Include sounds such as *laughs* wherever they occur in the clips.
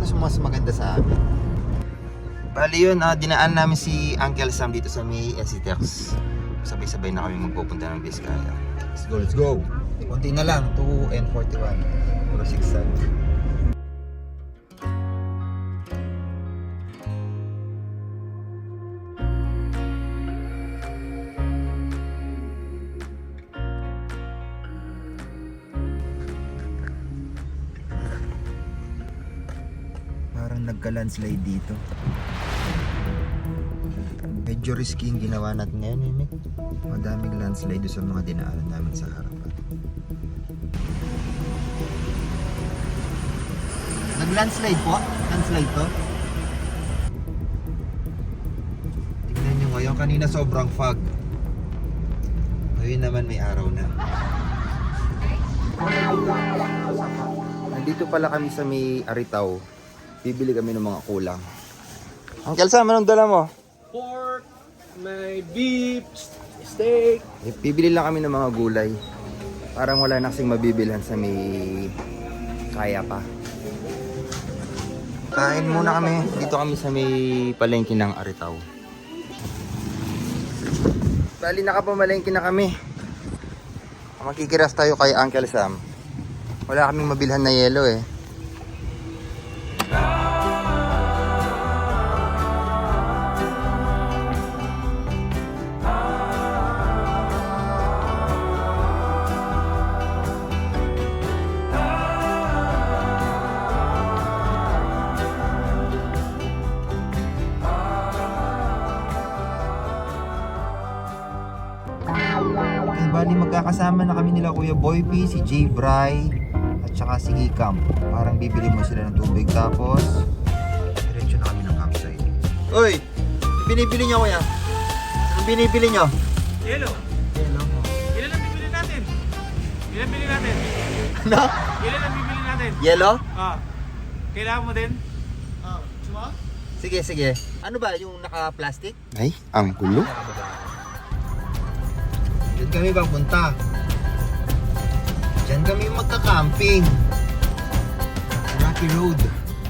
ano mas maganda sa amin. Bali yun, ah, dinaan namin si Uncle Sam dito sa may Esitex. Sabay-sabay na kami magpupunta ng Vizcaya. Let's go, let's go! Kunti na lang, 2 and 41. Puro 6 Parang nagka-landslide dito. Medyo risky yung ginawa natin ngayon, eh, Mick. Madaming landslide sa mga dinaanan namin sa harapan. Nag-landslide po? Landslide to? Tingnan nyo ngayon, kanina sobrang fog. Ngayon naman may araw na. Nandito pala kami sa may Aritaw. Bibili kami ng mga kulang. Uncle Sam, anong dala mo? pork, may beef, steak. Eh, Bibili lang kami ng mga gulay. Parang wala na kasing mabibilhan sa may kaya pa. Kain muna kami. Dito kami sa may palengke ng Aritaw. Bali nakapamalengke na kami. Makikiras tayo kay Uncle Sam. Wala kaming mabilhan na yelo eh. Okay, bali magkakasama na kami nila Kuya Boy P, si Jay Bry, at saka si Ikam. Parang bibili mo sila ng tubig tapos diretso na kami ng campsite. Uy! Binibili niyo kuya? Anong binibili niyo? Yelo. Hello. Ilan ang bibili natin? Ilan bibili natin? Ano? Ilan ang bibili natin? Yellow? Ah. Kailangan mo din? Ah. Suma? Sige, sige. Ano ba yung naka-plastic? Ay, ang gulo. Kami papunta. Diyan kami magka-camping. Rocky Road.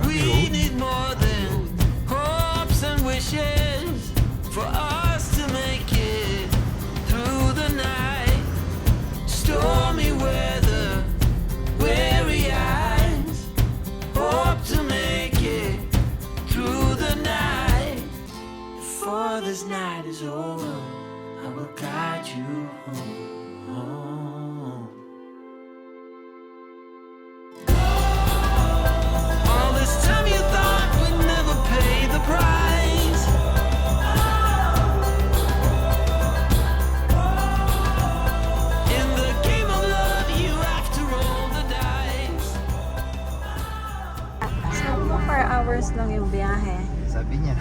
Rocky Road? need more than hopes and wishes for us to make it through the night. Stormy weather, weary eyes. Hope to make it through the night. Before this night is over, guide you home. home. All this time you thought we'd never pay the price. In the game of love, you have to roll the dice. Sabi mo 4 hours lang yung biyahe. Sabi niya.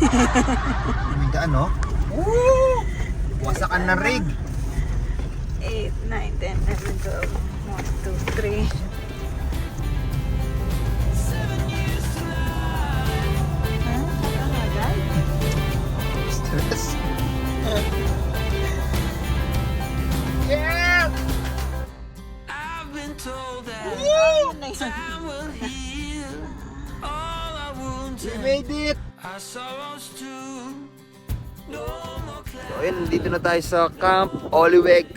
*laughs* May daan, no? Woo! Wasakan na rig. 8, 9, 10, 11, 12, 1, 2, 3. Ha? Ang agad? Stress. yeah! I've been told that yun. time will heal all our wounds We made it! our sorrows too. No. So ayun, dito na tayo sa Camp Oliweg.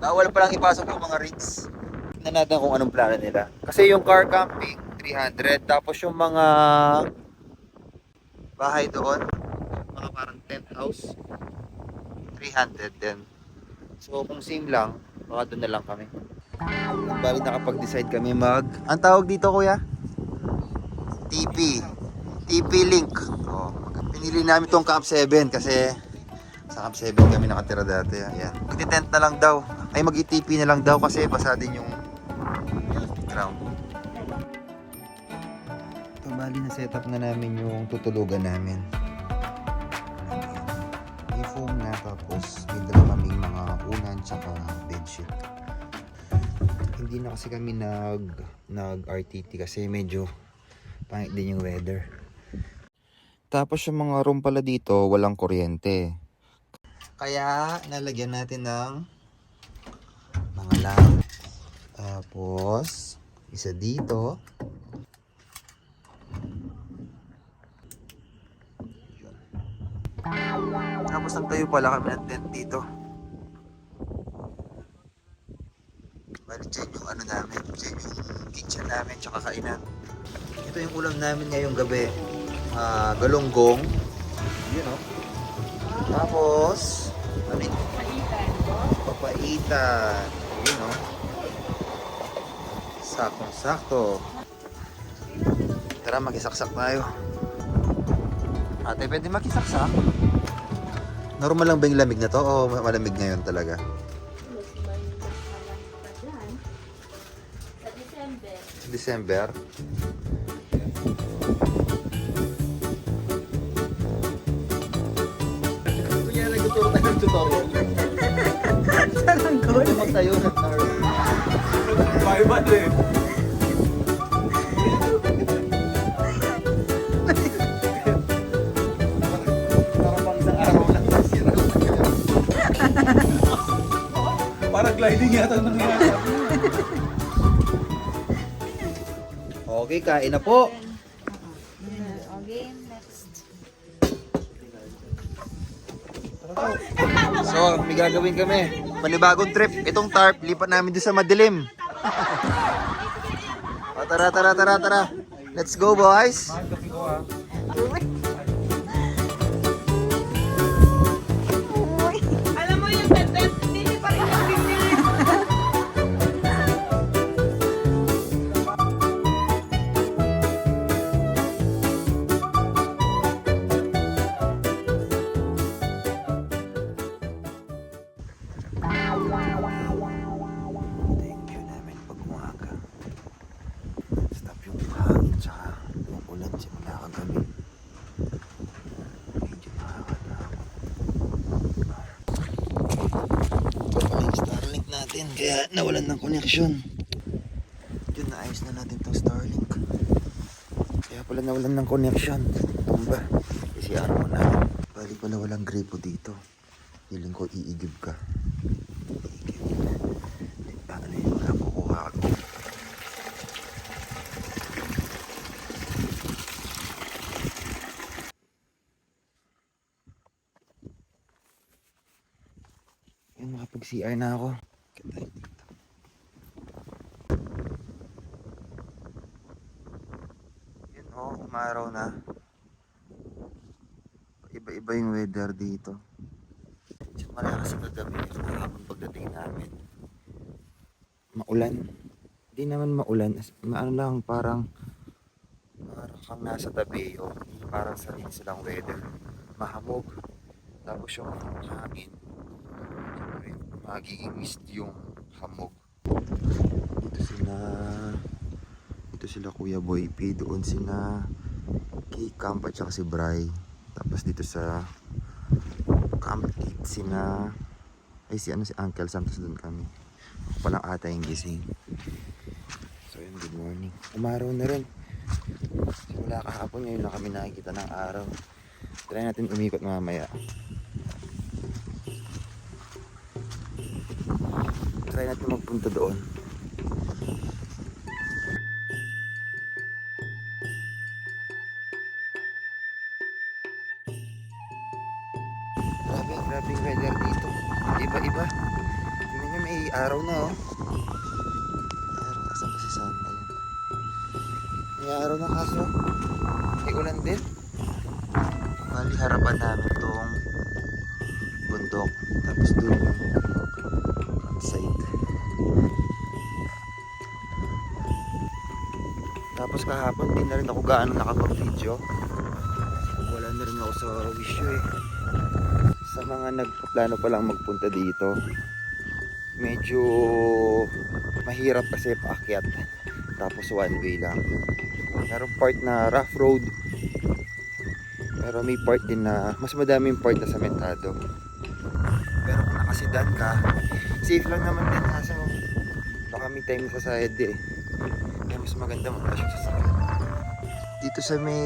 Bawal palang ipasok yung mga rigs. Tingnan natin kung anong plano nila. Kasi yung car camping, 300. Tapos yung mga bahay doon, mga parang tent house, 300 din. So kung same lang, baka doon na lang kami. Bali nakapag-decide kami mag... Ang tawag dito kuya? TP. TP Link. Oh, pinili namin tong Camp 7 kasi sa Camp 7 kami nakatira dati. Ayan. Mag-tent na lang daw. Ay mag-TP na lang daw kasi basa din yung ground. Ito bali na setup na namin yung tutulugan namin. foam na tapos may dala kaming mga unan tsaka bedsheet. Hindi na kasi kami nag nag RTT kasi medyo pangit din yung weather. Tapos yung mga room pala dito walang kuryente. Kaya nalagyan natin ng mga lamp. Tapos isa dito. Tapos nagtayo pala kami ng tent dito. Bali, dyan yung ano namin, dyan yung kitchen namin, tsaka kainan. Ito yung ulam namin ngayong gabi. Ah, galunggong. Yun o. Tapos, ano yun? Papaitan. Yun o. Saktong-sakto. Tara, makisaksak tayo. Ate, pwede makisaksak? Normal lang ba yung lamig na to o malamig ngayon talaga? December. December? Tutorial. Tanggol. Magtayo ng eh. Araw lang. Sira. Parang gliding yata nangyayari. Okay, kain na po. Okay, next. So, may gagawin kami. Panibagong trip. Itong tarp, lipat namin doon sa madilim. o, *laughs* tara, tara, tara, tara. Let's go, boys. Kaya nawalan ng connection. Yun, naayos na natin tong Starlink. Kaya pala nawalan ng connection. Tumba. Kasi araw na. Bali pala walang gripo dito. Hiling ko iigib ka. Ano yun? Wala kukuha ako. Makapag-CR na ako. Kaya tayo dito. Yun umaraw na. Iba-iba yung weather dito. Malakas ang kagabi. Kahapon pagdating namin maulan. Hindi naman maulan. as- Maano lang, parang parang kang nasa tabi o parang sarili silang weather. Mahamog. Tapos yung hangin. Magiging mist yung hamog. Dito sila dito sila Kuya Boy P. Doon sila kay Camp at si Bry. Tapos dito sa Camp 8 sina ay si ano si Uncle Sam tapos doon kami. Ako pa lang ata yung gising. So yun, good morning. Umaraw na rin. Simula kahapon, ngayon lang kami nakikita ng araw. Try natin umikot mamaya. Try natin magpunta doon. Grabe, yung weather dito. Iba-iba. Tingnan nyo, may araw na oh. Araw, asan ba si Santa yun? May araw na kaso. May ulan din. Bali, harapan namin tong bundok. Tapos doon yung campsite. Tapos kahapon, di na rin ako gaano nakapag-video. Wala na rin ako sa wish you eh sa mga nagplano pa lang magpunta dito medyo mahirap kasi paakyat tapos one way lang merong part na rough road Pero may part din na, mas madaming part na samentado. Pero kung nakasidan ka, safe lang naman din kaso baka may time sa side eh. Kaya mas maganda siya sa side. Dito sa may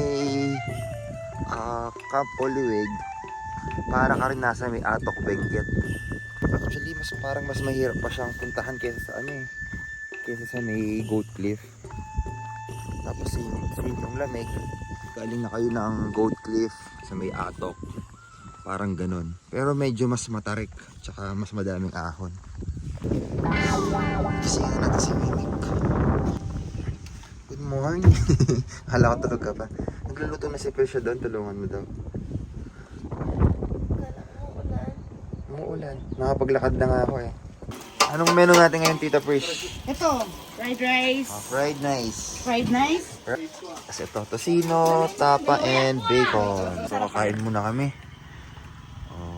ah, Camp Oliweg, para ka rin nasa may Atok Benguet. Actually, mas parang mas mahirap pa siyang puntahan kaysa sa ano eh. Kaysa sa may Goat Cliff. Tapos yung, yung lamig, galing na kayo ng Goat Cliff sa may Atok. Parang ganun. Pero medyo mas matarik. Tsaka mas madaming ahon. Gisingin natin si Mimik. Good morning. *laughs* Hala ko tulog ka pa. Nagluluto na si Prisha doon. Tulungan mo daw. Umuulan. Nakapaglakad na nga ako eh. Anong menu natin ngayon, Tita Prish? Ito, fried rice. Oh, fried nice. Fried nice. Kasi ito, tosino, tapa, and bacon. So, kakain muna kami.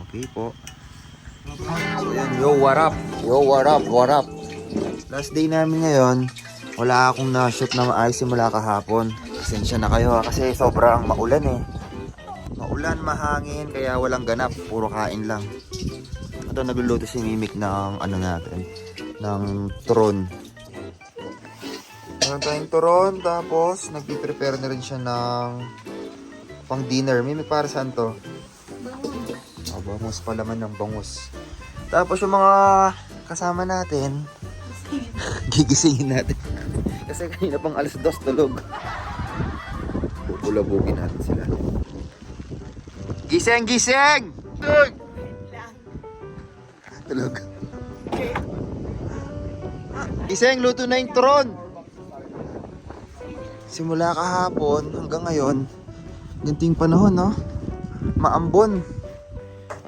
Okay po. So, yan. Yo, what up? Yo, what up? What up? Last day namin ngayon. Wala akong na-shoot na maayos simula kahapon. Pasensya na kayo ha, kasi sobrang maulan eh. Maulan, mahangin, kaya walang ganap. Puro kain lang. Ito, nagluluto si Mimik ng ano natin, ng turon. Meron tayong turon, tapos nagpiprepare na rin siya ng pang dinner. Mimik para saan to? Oh, bangus pa laman ng bangus. Tapos yung mga kasama natin, *laughs* gigisingin natin. Kasi kanina pang alas dos tulog. Bubulabugin natin sila. Gising! Gising! Tulog! Tulog. Gising! Luto na yung turon! Simula kahapon hanggang ngayon, ganito yung panahon, no? Maambon.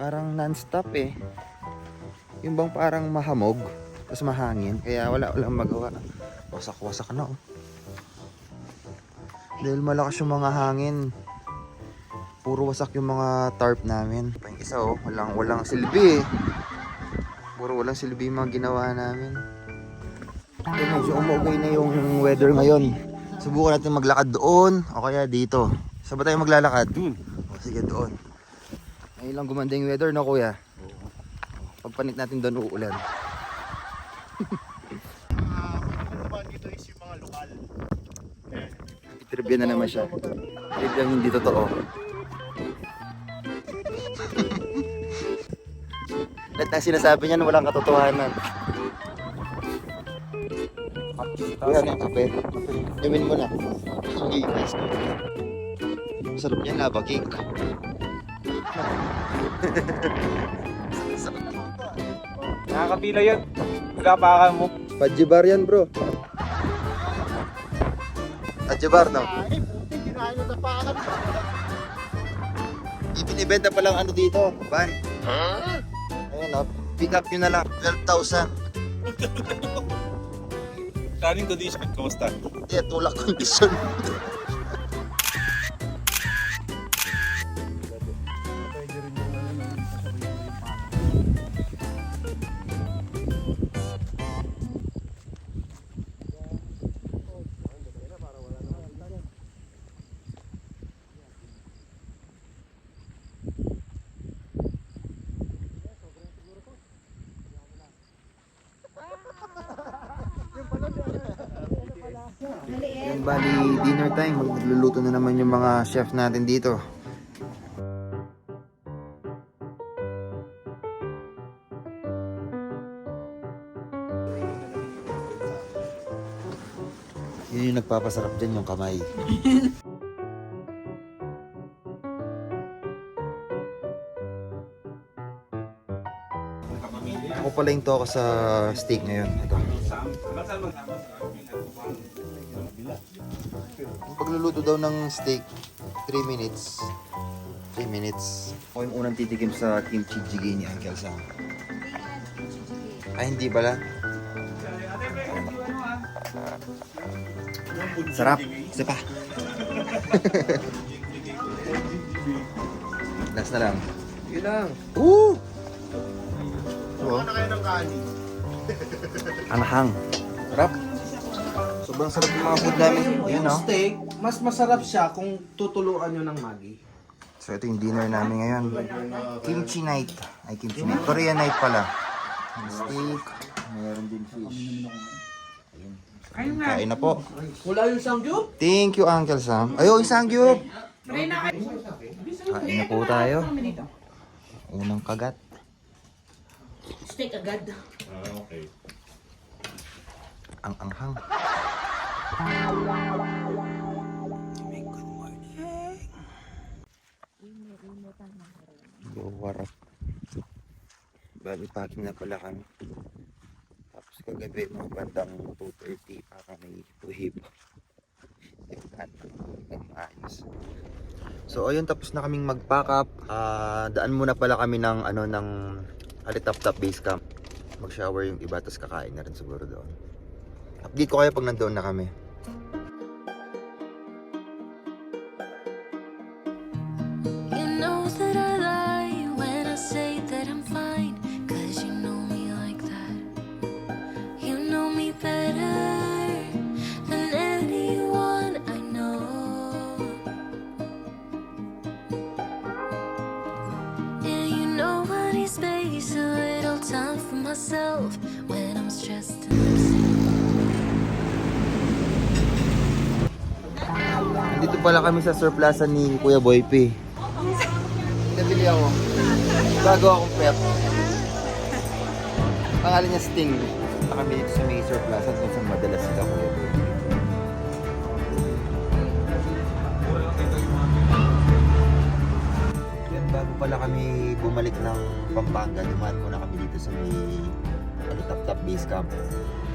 Parang non-stop eh. Yung bang parang mahamog, tapos mahangin, kaya wala walang magawa. Wasak-wasak na oh. Dahil malakas yung mga hangin. Puro wasak yung mga tarp namin. Isa oh, walang walang silbi eh. Puro walang silbi yung mga ginawa namin. So, medyo umugay na yung weather ngayon. Subukan natin maglakad doon o kaya dito. Saan ba tayo maglalakad? Doon. O sige doon. Ngayon lang gumanda yung weather no kuya? Pagpanit natin doon uulan. dito is yung mga lokal. Trivia na naman siya. Trivia hindi totoo. Lahat ng sinasabi niyan walang katotohanan. Kuya, yung kape? Iwin mo na. Sige, nice. Masarap yan, lava cake. Nakakapila yun. Pagkapakan mo. Pajibar yan bro. Pajibar no? Ay, puti, kinain na tapakan. Ibinibenta pa lang ano dito, van. O, pick up nyo na lang, 12,000. Running condition, kamusta? Hindi, tulak condition. Yung bali dinner time, magluluto na naman yung mga chef natin dito. Yun yung nagpapasarap dyan yung kamay. *laughs* Ako pala yung toko sa steak ngayon. Ito. Yung pagluluto daw ng steak, 3 minutes. 3 minutes. Ako yung unang titikim sa kimchi jjigae ni Uncle Sam. Ay, hindi pala. Sarap. Isa pa. *laughs* Last na lang. Yun lang. Woo! Oo. na kayo ng kanin? *laughs* Anahang. Sobrang sarap yung mga food namin. Yun, Yung no? steak, mas masarap siya kung tutuluan nyo ng Maggi. So ito yung dinner namin ngayon. Kimchi night. Ay, kimchi night. Korean night pala. May steak. Mayroon din fish. Ayun. Kain na po. Wala yung sangyup? Thank you, Uncle Sam. Ayo, isang gyup. Kain na po tayo. Unang kagat. Steak agad. Ang anghang. Yo, what up? Bali, packing na pala kami. Tapos kagabi, mga bandang 2.30 pa kami tuhib. Nag-maayos. So, ayun, tapos na kaming mag-pack up. Ah, daan muna pala kami ng, ano, ng Alitap-Tap Base Camp. Mag-shower yung iba, tapos kakain na rin siguro doon. Update ko kayo pag nandoon na kami. Pala kami sa surplasan ni Kuya Boy P. Nabili ako. Bago akong pep. Pangalan niya Sting. Punta kami dito sa may surplasan kung saan madalas sila Kuya Boy P. Yan, bago pala kami bumalik ng Pampanga, dumaan muna kami dito sa may ano, Tap Tap Base Camp.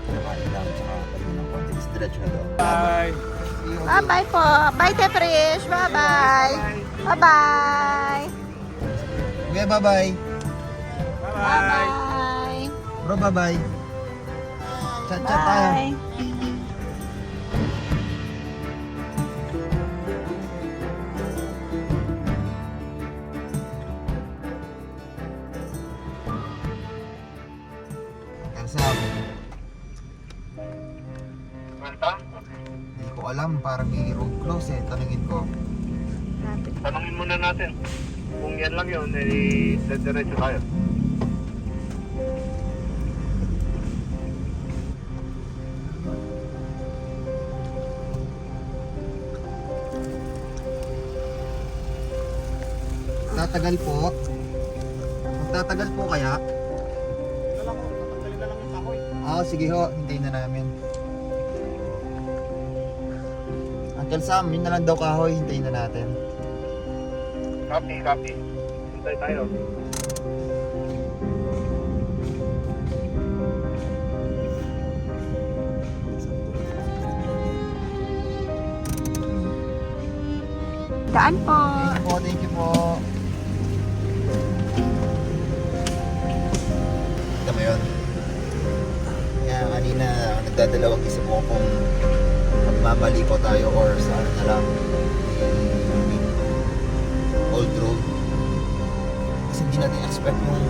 Nakain lang, tsaka pahinga ng konti. Diretso na doon. Bye! Bye-bye po. Bye, Teprish. Bye-bye. Bye-bye. Okay, bye-bye. Bye-bye! Bye-bye. Bro, bye-bye. Chat-chat tayo. Bye. Ko alam, parang may road close eh. Tanungin ko. Tanungin muna natin. Kung yan lang yun, eh, diretso tayo. Tatagal po. Magtatagal po kaya? Oo, sige ho. Hintayin na namin. Uncle Sam, yun na lang daw kahoy. Hintayin na natin. Copy, copy. Hintay tayo. Daan po. Thank you po, thank you po. Kita mo yun? Kaya kanina, nagdadalawang isip ko kung magmamali po tayo or sa ano na lang, old road. Kasi hindi natin expect yung